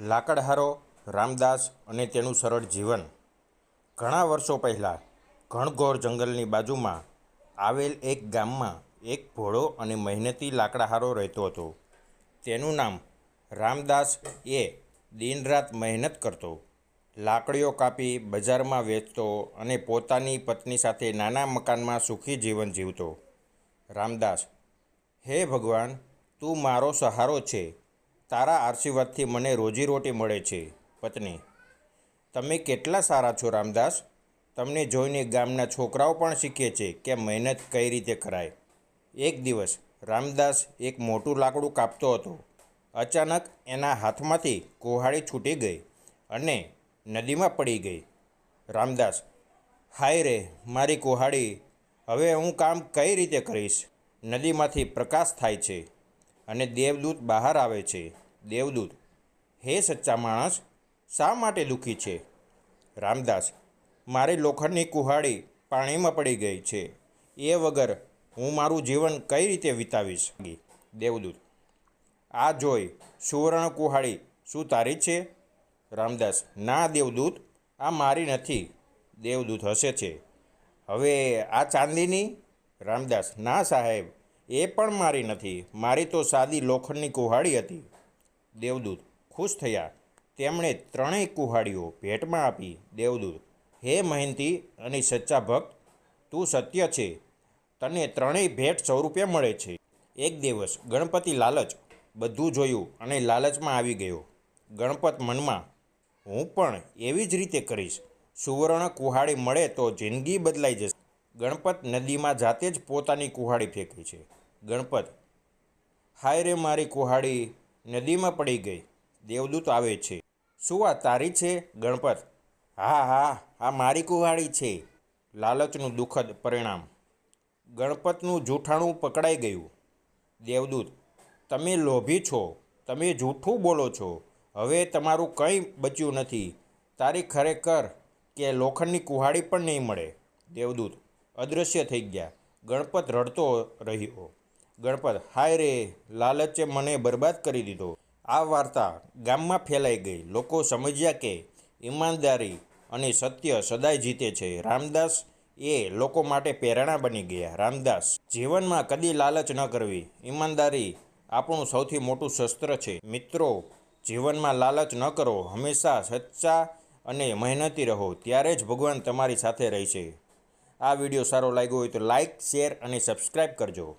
લાકડહારો, રામદાસ અને તેનું સરળ જીવન. ઘણા વર્ષો પહેલાં ઘણઘોર જંગલની બાજુમાં આવેલ એક ગામમાં એક ભોળો અને મહેનતી લાકડાહારો રહેતો હતો. તેનું નામ રામદાસ એ દિનરાત મહેનત કરતો. લાકડીઓ કાપી, બજારમાં વેચતો અને પોતાની પત્ની સાથે નાના મકાનમાં સુખી જીવન જીવતો. રામદાસ, હે ભગવાન, તું મારો સહારો છે. તારા આશીર્વાદથી મને રોજીરોટી મળે છે, પત્ની. તમે કેટલા સારા છો, રામદાસ? તમને જોઈને ગામના છોકરાઓ પણ શીખે છે કે મહેનત કઈ રીતે કરાય. એક દિવસ, રામદાસ એક મોટું લાકડું કાપતો હતો. અચાનક એના હાથમાંથી કોહાળી છૂટી ગઈ અને નદીમાં પડી ગઈ. રામદાસ, હાય રે, મારી કુહાડી. હવે હું કામ કઈ રીતે કરીશ? નદીમાંથી પ્રકાશ થાય છે. અને દેવદૂત બહાર આવે છે. દેવદૂત, હે સચ્ચા માણસ, શા માટે દુઃખી છે? રામદાસ, મારી લોખંડની કુહાડી પાણીમાં પડી ગઈ છે. એ વગર હું મારું જીવન કઈ રીતે વિતાવીશ? દેવદૂત, આ જોઈ સુવર્ણ કુહાડી શું તારી છે? રામદાસ, ના દેવદૂત, આ મારી નથી. દેવદૂત હસે છે, હવે આ ચાંદીની? રામદાસ, ના સાહેબ એ પણ મારી નથી. મારી તો સાદી લોખંડની કુહાડી હતી. દેવદૂત ખુશ થયા. તેમણે ત્રણેય કુહાડીઓ ભેટમાં આપી. દેવદૂત, હે મહેનતી અને સચ્ચા ભક્ત, તું સત્ય છે. તને ત્રણેય ભેટ સ્વરૂપે મળે છે. એક દિવસ ગણપતિ લાલચ બધું જોયું અને લાલચમાં આવી ગયો. ગણપત મનમાં, હું પણ એવી જ રીતે કરીશ. સુવર્ણ કુહાડી મળે તો જિંદગી બદલાઈ જશે. ગણપત નદીમાં જાતે જ પોતાની કુહાડી ફેંકી છે. ગણપત. હાય રે મારી કુહાડી, નદીમાં પડી ગઈ. દેવદૂત આવે છે. શું આ તારી છે, ગણપત? હા હા, આ મારી કુહાડી છે. લાલચનું દુઃખદ પરિણામ. ગણપતનું જૂઠાણું પકડાઈ ગયું. દેવદૂત, તમે લોભી છો. તમે જૂઠું બોલો છો. હવે તમારું કંઈ બચ્યું નથી. તારી ખરેખર કે લોખંડની કુહાડી પણ નહીં મળે. દેવદૂત, અદૃશ્ય થઈ ગયા. ગણપત રડતો રહ્યો. ગણપત. હાય રે, લાલચે મને બરબાદ કરી દીધો. આ વાર્તા ગામમાં ફેલાઈ ગઈ. લોકો સમજ્યા કે ઈમાનદારી અને સત્ય સદાય જીતે છે. રામદાસ એ લોકો માટે પ્રેરણા બની ગયા. રામદાસ, જીવનમાં કદી લાલચ ન કરવી. ઈમાનદારી આપણું સૌથી મોટું શસ્ત્ર છે. મિત્રો, જીવનમાં લાલચ ન કરો. હંમેશા સચ્ચા અને મહેનતી રહો. ત્યારે જ ભગવાન તમારી સાથે રહેશે. આ વીડિયો સારો લાગ્યો હોય તો લાઈક, શેર અને સબસ્ક્રાઈબ કરજો.